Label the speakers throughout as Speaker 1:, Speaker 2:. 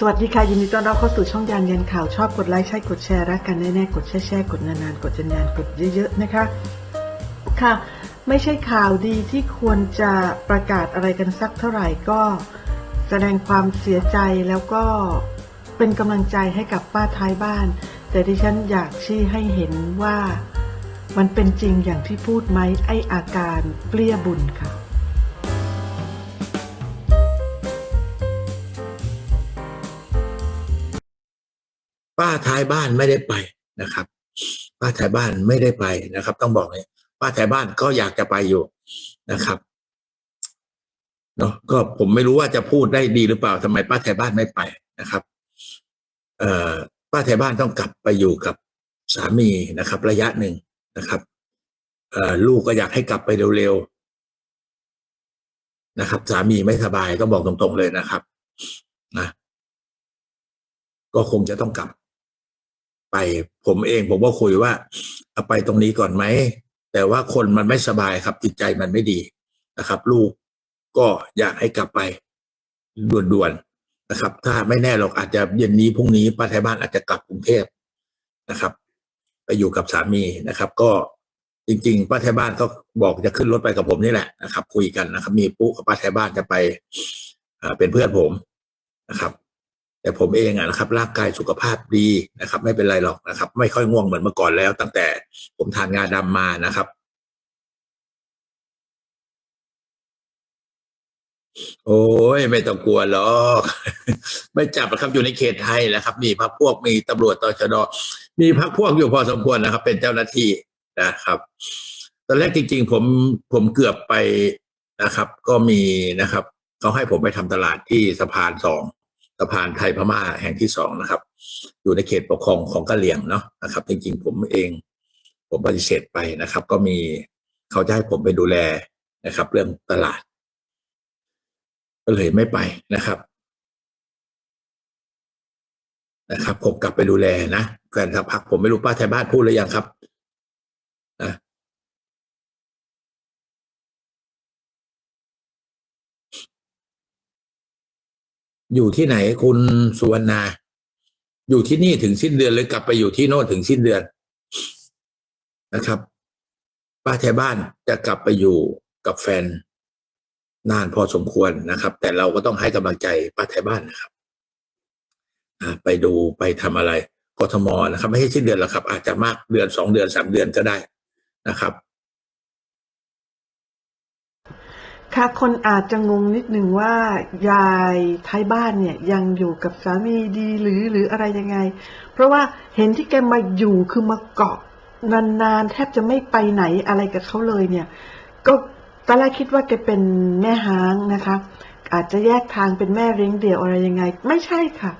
Speaker 1: สวัสดีค่ะ ยินดีต้อนรับเข้าสู่ช่องยานยันข่าว ชอบกดไลค์ใช่กดแชร์รักกันแน่ๆกดแชร์แชร์กดนานๆ กดจนนานกดเยอะๆนะคะ ค่ะ ไม่ใช่ข่าวดีที่ควรจะประกาศอะไรกันสักเท่าไหร่ก็แสดงความเสียใจแล้วก็เป็นกำลังใจให้กับป้าท้ายบ้าน แต่ดิฉันอยากชี้ให้เห็นว่ามันเป็นจริงอย่างที่พูดไหมไออาการเปลี้ยบุญค่ะ
Speaker 2: ป้าท้ายบ้านไม่ได้ไปนะครับ ป้าท้ายบ้านไม่ได้ไปนะครับ ต้องบอกเลยป้าท้ายบ้านก็อยากจะไปอยู่นะครับเนาะก็ผมไม่รู้ว่าจะพูดได้ดีหรือเปล่าทำไมป้าท้ายบ้านไม่ไปนะครับ เอ่อป้าท้ายบ้านต้องกลับไปอยู่กับสามีนะครับ ระยะหนึ่งนะครับเอ่อลูกก็อยากให้กลับไปเร็วๆนะครับ สามีไม่สบายต้องบอกตรงๆเลยนะครับนะก็คงจะต้องกลับ ไป ผมเองผมก็คุยว่าเอาไปตรงนี้ก่อนไหม แต่ว่าคนมันไม่สบายครับ จิตใจมันไม่ดีนะครับ ลูกก็อยากให้กลับไปด่วนๆนะครับ ถ้าไม่แน่หรอกอาจจะเย็นนี้พรุ่งนี้ป้าไทยบ้านอาจจะกลับกรุงเทพนะครับ ไปอยู่กับสามีนะครับ ก็จริงๆป้าไทยบ้านก็บอกจะขึ้นรถไปกับผมนี่แหละนะครับ คุยกันนะครับ มีปุ๊กับป้าไทยบ้านจะไปเป็นเพื่อนผมนะครับ แต่ผมเองอะนะครับ ร่างกายสุขภาพดีนะครับ ไม่เป็นไรหรอกนะครับ ไม่ค่อยง่วงเหมือนเมื่อก่อนแล้ว ตั้งแต่ผมทานงาดำมานะครับ โอ้ยไม่ต้องกลัวหรอก ไม่จับหรอกครับอยู่ในเขตไทยนะครับ มีพักพวกมีตำรวจตชดมีพักพวกอยู่พอสมควรนะครับ เป็นเจ้าหน้าที่นะครับ ตอนแรกจริง ๆ ผมผมเกือบไปนะครับ ก็มีนะครับเขาให้ผมไปทำตลาดที่สะพานสอง สะพานไทยพม่าแห่งที่สองนะครับ อยู่ในเขตปกครองของกะเหรี่ยงเนาะนะครับ จริงๆ ผมเองผมปฏิเสธไปนะครับ ก็มีเขาจะให้ผมไปดูแลนะครับ เรื่องตลาด ก็เลยไม่ไปนะครับนะครับผมกลับไปดูแลนะแฟนสักพักผมไม่รู้ป้าไทยบ้านพูดหรือยังครับนะ อยู่ที่ไหนคุณสุวรรณา อยู่ที่นี่ถึงสิ้นเดือนเลยกลับไปอยู่ที่โน่นถึงสิ้นเดือนนะครับป้าแถวบ้านจะกลับไปอยู่กับแฟนนานพอสมควรนะครับ แต่เราก็ต้องให้กำลังใจป้าแถวบ้านนะครับไปดูไปทำอะไรกทมนะครับ ไม่ใช่สิ้นเดือนหรอกครับ อาจจะมากเดือนสองเดือนสามเดือนก็ได้นะครับ
Speaker 1: ค่ะคนอาจจะงงนิดหนึ่งว่ายายท้ายบ้านเนี่ยยังอยู่กับสามีดีหรือหรืออะไรยังไง เพราะว่าเห็นที่แกมาอยู่คือมาเกาะนานๆแทบจะไม่ไปไหนอะไรกับเขาเลยเนี่ย ก็ตอนแรกคิดว่าแกเป็นแม่ห้างนะคะ อาจจะแยกทางเป็นแม่เลี้ยงเดี่ยวอะไรยังไง ไม่ใช่ค่ะ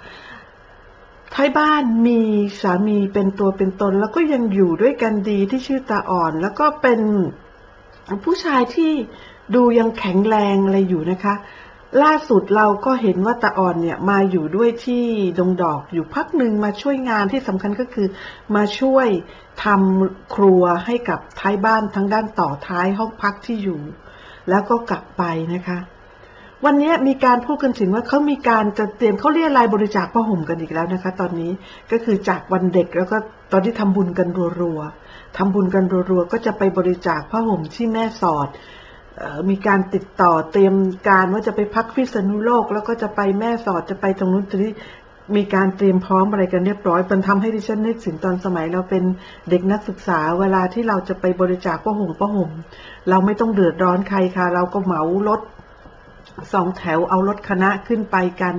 Speaker 1: ท้ายบ้านมีสามีเป็นตัวเป็นตน แล้วก็ยังอยู่ด้วยกันดีที่ชื่อตาอ่อน แล้วก็เป็นผู้ชายที่ ดูยังแข็งแรงอะไรอยู่นะคะ ล่าสุดเราก็เห็นว่าตาอ่อนเนี่ยมาอยู่ด้วยที่ดงดอกอยู่พักหนึ่งมาช่วยงานที่สำคัญก็คือ มาช่วยทำครัวให้กับท้ายบ้านทั้งด้านต่อท้ายห้องพักที่อยู่ แล้วก็กลับไปนะคะวันนี้มีการพูดกันถึงว่าเขามีการจะเตรียมเขาเรียรายบริจาคผ้าห่มกันอีกแล้วนะคะ ตอนนี้ก็คือจากวันเด็กแล้วก็ตอนที่ทำบุญกันรัวๆทำบุญกันรัวๆก็จะไปบริจาคผ้าห่มที่แม่สอด มีการติดต่อเตรียมการว่าจะไปพักพิษณุโลก แล้วก็จะไปแม่สอดจะไปตรงนู้นตรงนี้มีการเตรียมพร้อมอะไรกันเรียบร้อยมันทำให้ดิฉันนึกถึงตอนสมัยเราเป็นเด็กนักศึกษา เวลาที่เราจะไปบริจาคผ้าห่มผ้าห่ม เราไม่ต้องเดือดร้อนใครค่ะ เราก็เหมารถสองแถวเอารถคณะขึ้นไปกัน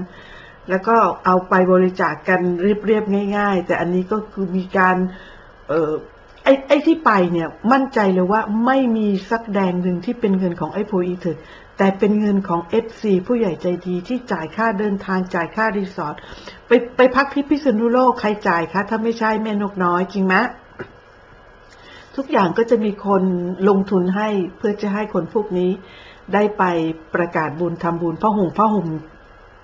Speaker 1: แล้วก็เอาไปบริจาคกันเรียบๆง่าย ๆ แต่อันนี้ก็คือมีการ ไอ้ไอ้ที่ไปเนี่ยมั่นใจเลยว่าไม่มีสักแดงหนึ่งที่เป็นเงินของไอ้โพอีเถอะแต่เป็นเงินของ FC ผู้ใหญ่ใจดีที่จ่ายค่าเดินทางจ่ายค่ารีสอร์ทไปไปพักที่พิษณุโลกใครจ่ายคะถ้าไม่ใช่แม่นกน้อยจริงไหมทุกอย่างก็จะมีคนลงทุนให้เพื่อจะให้คนพวกนี้ได้ไปประกาศบุญทำบุญผ้าห่มผ้าห่ม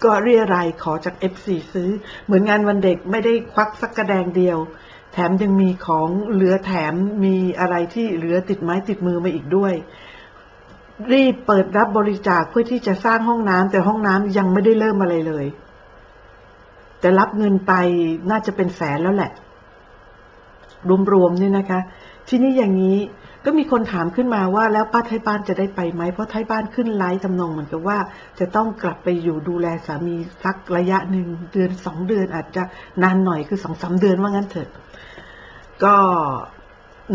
Speaker 1: ก็เรียรายขอจาก F4 ซื้อ เหมือนงานวันเด็กไม่ได้ควักสักกระแดงเดียว แถมยังมีของเหลือแถมมีอะไรที่เหลือติดไม้ติดมือมาอีกด้วย รีบเปิดรับบริจาคเพื่อที่จะสร้างห้องน้ำแต่ห้องน้ำยังไม่ได้เริ่มอะไรเลย แต่รับเงินไปน่าจะเป็นแสนแล้วแหละ รวมๆเนี่ยนะคะ ทีนี้อย่างนี้ก็มีคนถามขึ้นมาว่าแล้วป้าไทยบ้านจะได้ไปไหมเพราะไทยบ้านขึ้นไลฟ์ทำนองเหมือนกับว่า จะต้องกลับไปอยู่ดูแลสามีสักระยะหนึ่งเดือนสองเดือนอาจจะนานหน่อยคือสองสามเดือนว่างั้นเถอะ ก็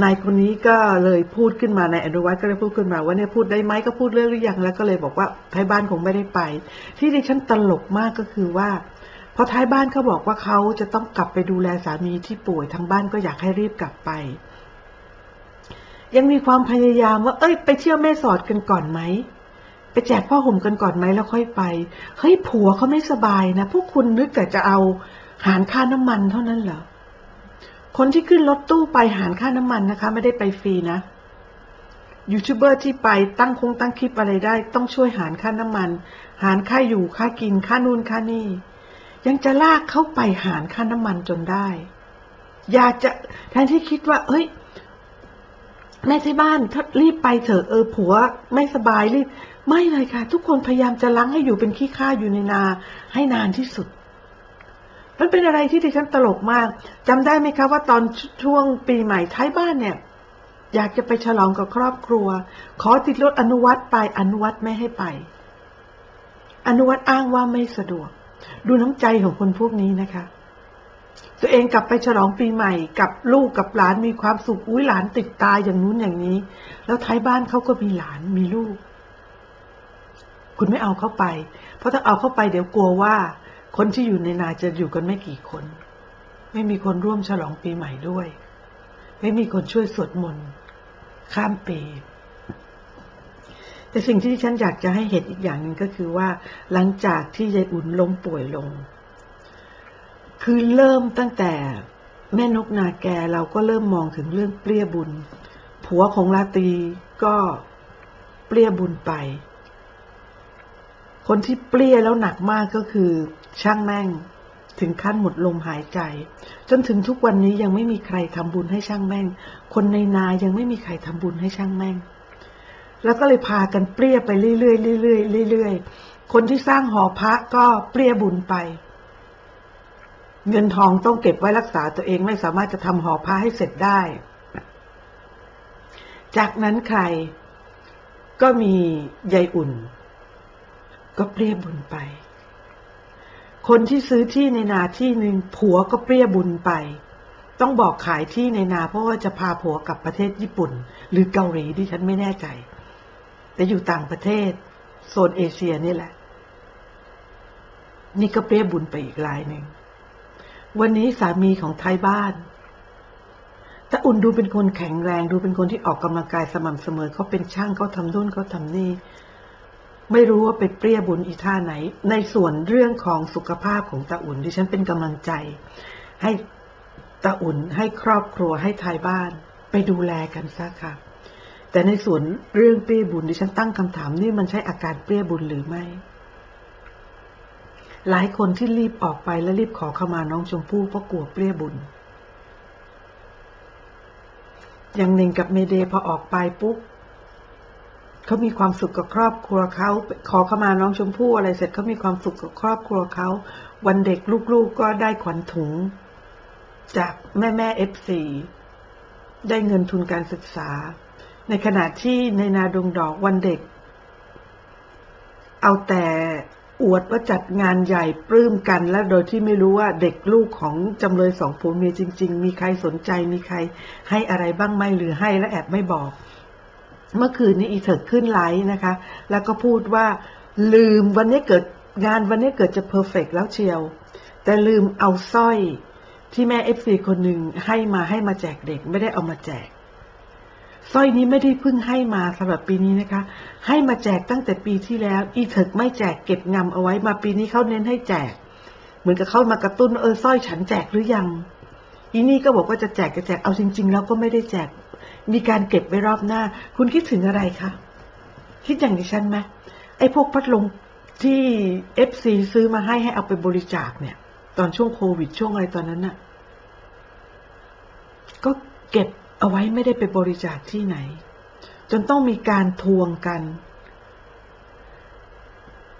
Speaker 1: นายคนนี้ก็เลยพูดขึ้นมานายอนุวัฒน์ก็เลยพูดขึ้นมาว่าเนี่ยพูดได้ไหมก็พูดเรื่องหรือยังแล้วก็เลยบอกว่าไทยบ้านคงไม่ได้ไป ที่ดิฉันตลกมากก็คือว่าพอท้ายบ้านเขาบอกว่าเขาจะต้องกลับไปดูแลสามีที่ป่วยทางบ้านก็อยากให้รีบกลับไป ยังมีความพยายามว่า เอ้ย ไปเที่ยวแม่สอดกันก่อนไหมไปแจกผ้าห่มกันก่อนไหมแล้วค่อยไปเฮ้ยผัวเขาไม่สบายนะพวกคุณนึกแต่จะเอาหารค่าน้ำมันเท่านั้นเหรอ คนที่ขึ้นรถตู้ไปหารค่าน้ำมันนะคะ ไม่ได้ไปฟรีนะยูทูบเบอร์ที่ไปตั้งคงตั้งคลิปอะไรได้ ต้องช่วยหารค่าน้ำมัน หารค่าอยู่ค่ากินค่านู่นค่านี่ ยังจะลากเข้าไปหารค่าน้ำมันจนได้ อยากจะแทนที่คิดว่า เอ้ย แม่ที่บ้านถ้ารีบไปเถอะเออผัว ไม่สบายรีบ ไม่เลยค่ะ ทุกคนพยายามจะล้างให้อยู่เป็นขี้ข้าอยู่ในนา ให้นานที่สุด มันเป็นอะไรที่ดิฉันตลกมากจำได้ไหมคะว่าตอนช่วงปีใหม่ท้ายบ้านเนี่ย อยากจะไปฉลองกับครอบครัว ขอติดรถอนุวัตไปอนุวัตไม่ให้ไป อนุวัตอ้างว่าไม่สะดวก ดูน้ำใจของคนพวกนี้นะคะ ตัวเองกลับไปฉลองปีใหม่ กับลูกกับหลานมีความสุขอุ้ยหลานติดตายอย่างนู้นอย่างนี้ แล้วท้ายบ้านเขาก็มีหลานมีลูกคุณไม่เอาเข้าไป เพราะถ้าเอาเข้าไปเดี๋ยวกลัวว่า คนที่อยู่ในนาจะอยู่กันไม่กี่คน ไม่มีคนร่วมฉลองปีใหม่ด้วย ไม่มีคนช่วยสวดมนต์ข้ามปี แต่สิ่งที่ฉันอยากจะให้เห็นอีกอย่างหนึ่งก็คือว่า หลังจากที่ยายอุ่นล้มป่วยลง คือเริ่มตั้งแต่แม่นกนาแกเราก็เริ่มมองถึงเรื่องเปรี้ยบุญ ผัวของลาตรีก็เปรี้ยบุญไป คนที่เปรี้ยแล้วหนักมากก็คือ ช่างแม่ง ถึงขั้นหมดลมหายใจ จนถึงทุกวันนี้ยังไม่มีใครทำบุญให้ช่างแม่ง คนในนายังไม่มีใครทำบุญให้ช่างแม่ง แล้วก็เลยพากันเปรี้ยไปเรื่อยๆเรื่อยๆเรื่อยๆคนที่สร้างหอพระก็เปรี้ยบุญไป เงินทองต้องเก็บไว้รักษาตัวเองไม่สามารถจะทำหอพระให้เสร็จได้ จากนั้นใครก็มียายอุ่น ก็เปรี้ยบุญไป คนที่ซื้อที่ในนาที่หนึ่งผัวก็เปรี้ยบุญไป ต้องบอกขายที่ในนาเพราะว่าจะพาผัวกลับประเทศญี่ปุ่น หรือเกาหลีที่ฉันไม่แน่ใจ แต่อยู่ต่างประเทศ โซนเอเชียนี่แหละ นี่ก็เปรี้ยบุญไปอีกรายหนึ่ง วันนี้สามีของไทยบ้านต่อุ่นดูเป็นคนแข็งแรง ดูเป็นคนที่ออกกำลังกายสม่ำเสมอเขาเป็นช่างเขาทำนู่นเขาทำนี่ ไม่รู้ว่าไปเปรี้ยบุญอีท่าไหน ในส่วนเรื่องของสุขภาพของตาอุ่นที่ฉันเป็นกำลังใจ ให้ตาอุ่นให้ครอบครัวให้ทายบ้านไปดูแลกันซะค่ะ แต่ในส่วนเรื่องเปรี้ยบุญดิฉันตั้งคำถามนี่มันใช่อาการเปรี้ยบุญหรือไม่ หลายคนที่รีบออกไปและรีบขอเข้ามาน้องชมพู่เพราะกลัวเปรี้ยบุญอย่างหนึ่งกับเมเดย์พอออกไปปุ๊บ เขามีความสุขกับครอบครัวเขาขอเข้ามาน้องชมพู่อะไรเสร็จเขามีความสุขกับครอบครัวเขา วันเด็กลูกๆก็ได้ขวัญถุง จากแม่แม่เอฟซีได้เงินทุนการศึกษา ในขณะที่ในนาดงดอกวันเด็ก เอาแต่อวดว่าจัดงานใหญ่ปลื้มกันและโดยที่ไม่รู้ว่าเด็กลูกของจำเลยสองผัวเมียจริง ๆ มีใครสนใจมีใครให้อะไรบ้างไหมหรือให้และแอบไม่บอก เมื่อคืนนี้อีเถิดขึ้นไลฟ์นะคะ แล้วก็พูดว่าลืมวันนี้เกิดงานวันนี้เกิดจะเพอร์เฟกแล้วเชียว แต่ลืมเอาสร้อยที่แม่เอฟซีคนหนึ่งให้มาให้มาแจกเด็กไม่ได้เอามาแจกสร้อยนี้ไม่ได้เพิ่งให้มาสำหรับปีนี้นะคะ ให้มาแจกตั้งแต่ปีที่แล้ว อีเถิกไม่แจกเก็บงำเอาไว้มาปีนี้เขาเน้นให้แจก เหมือนกับเขามากระตุ้นเออสร้อยฉันแจกหรือยัง อีนี่ก็บอกว่าจะแจกจะแจกเอาจริง ๆ แล้วก็ไม่ได้แจก มีการเก็บไว้รอบหน้า คุณคิดถึงอะไรคะคิดอย่างดิฉันไหมไอ้พวกพัดลมที่เอฟซีซื้อมาให้ให้เอาไปบริจาคเนี่ย ตอนช่วงโควิดช่วงอะไรตอนนั้นน่ะ ก็เก็บเอาไว้ไม่ได้ไปบริจาคที่ไหน จนต้องมีการทวงกัน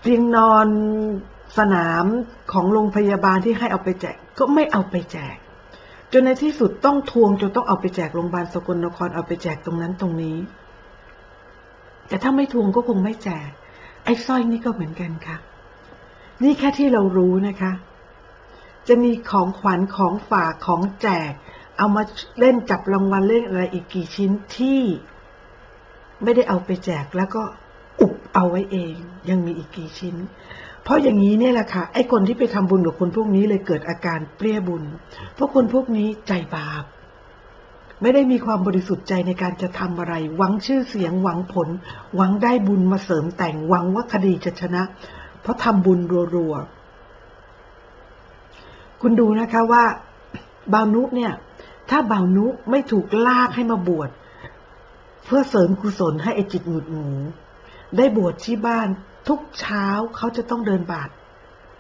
Speaker 1: เตียงนอนสนามของโรงพยาบาลที่ให้เอาไปแจก ก็ไม่เอาไปแจก จนในที่สุดต้องทวงจนต้องเอาไปแจกโรงพยาบาลสกลนครเอาไปแจกตรงนั้นตรงนี้ แต่ถ้าไม่ทวงก็คงไม่แจก ไอ้สร้อยนี่ก็เหมือนกันค่ะ นี่แค่ที่เรารู้นะคะ จะมีของขวัญของฝากของแจก เอามาเล่นจับรางวัลเล่นอะไรอีกกี่ชิ้นที่ ไม่ได้เอาไปแจกแล้วก็อุบเอาไว้เอง ยังมีอีกกี่ชิ้น เพราะอย่างนี้เนี่ยแหละค่ะไอ้คนที่ไปทำบุญกับคนพวกนี้เลยเกิดอาการเปรี้ยบุญ เพราะคนพวกนี้ใจบาป ไม่ได้มีความบริสุทธิ์ใจในการจะทำอะไร หวังชื่อเสียงหวังผล หวังได้บุญมาเสริมแต่งหวังว่าคดีจะชนะ เพราะทำบุญรัวๆคุณดูนะคะว่าบาวนุเนี่ย ถ้าบาวนุไม่ถูกลากให้มาบวชเพื่อเสริมกุศลให้ไอจิตหงุดหงูได้บวชที่บ้าน ทุกเช้าเขาจะต้องเดินบาท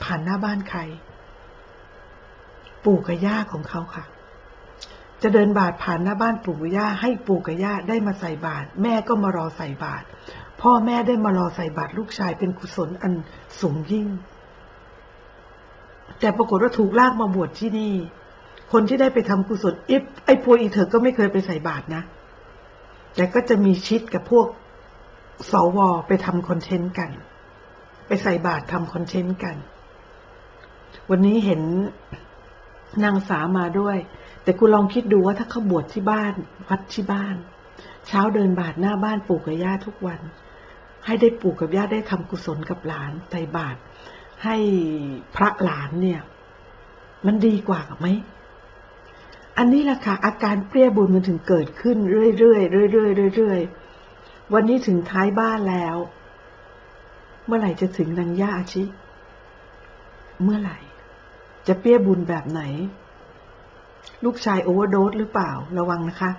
Speaker 1: ผ่านหน้าบ้านใคร ปู่กับย่าของเขาค่ะ จะเดินบาทผ่านหน้าบ้านปู่กับย่าให้ปู่กับย่าได้มาใส่บาตรแม่ก็มารอใส่บาตรพ่อแม่ได้มารอใส่บาตรลูกชายเป็นกุศลอันสูงยิ่ง แต่ปรากฏว่าถูกลากมาบวชที่นี่ คนที่ได้ไปทำกุศลอิฟไอ้พวกอีเธอก็ไม่เคยไปใส่บาตรนะ แต่ก็จะมีชิดกับพวกสวไปทำคอนเทนต์กัน ไปใส่บาตรทำคอนเทนต์กัน วันนี้เห็นนางสามาด้วย แต่คุณลองคิดดูว่าถ้าเขาบวชที่บ้าน วัดที่บ้าน เช้าเดินบาทหน้าบ้านปู่กับย่าทุกวัน ให้ได้ปู่กับย่าได้ทำกุศลกับหลานใส่บาตรให้พระหลานเนี่ย มันดีกว่าไหมอันนี้แหละค่ะอาการเปรี้ยบุญมันถึงเกิดขึ้นเรื่อยๆเรื่อยๆเรื่อยๆวันนี้ถึงท้ายบ้านแล้ว มื่อไหร่จะถึงนางย่าอาชิ เมื่อไหร่ จะเปี้ยบุญแบบไหน ลูกชายโอเวอร์โดสหรือเปล่าระวังนะคะ